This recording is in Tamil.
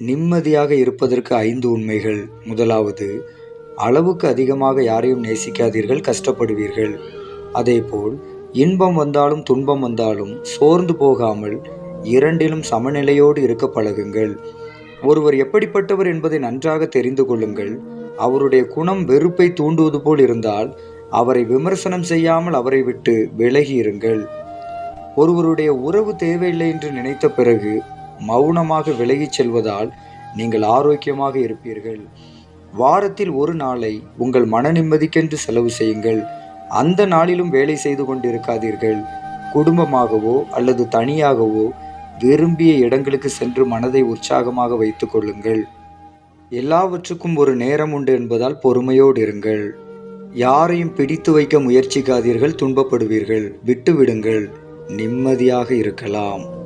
நிம்மதியாக இருப்பதற்கு ஐந்து உண்மைகள். முதலாவது அளவுக்கு அதிகமாக யாரையும் நேசிக்காதீர்கள் கஷ்டப்படுவீர்கள். அதேபோல் இன்பம் வந்தாலும் துன்பம் வந்தாலும் சோர்ந்து போகாமல் இரண்டிலும் சமநிலையோடு இருக்க பழகுங்கள். ஒருவர் எப்படிப்பட்டவர் என்பதை நன்றாக தெரிந்து கொள்ளுங்கள். அவருடைய குணம் வெறுப்பை தூண்டுவது போல் இருந்தால் அவரை விமர்சனம் செய்யாமல் அவரை விட்டு விலகி இருங்கள். ஒருவருடைய உறவு தேவையில்லை என்று நினைத்த பிறகு மௌனமாக விலகிச் செல்வதால் நீங்கள் ஆரோக்கியமாக இருப்பீர்கள். வாரத்தில் ஒரு நாளை உங்கள் மன நிம்மதிக்கென்று செலவு செய்யுங்கள். அந்த நாளிலும் வேலை செய்து கொண்டிருக்காதீர்கள். குடும்பமாகவோ அல்லது தனியாகவோ விரும்பிய இடங்களுக்கு சென்று மனதை உற்சாகமாக வைத்து கொள்ளுங்கள். எல்லாவற்றுக்கும் ஒரு நேரம் உண்டு என்பதால் பொறுமையோடு இருங்கள். யாரையும் பிடித்து வைக்க முயற்சிக்காதீர்கள் துன்பப்படுவீர்கள் விட்டுவிடுங்கள். நிம்மதியாக இருக்கலாம்.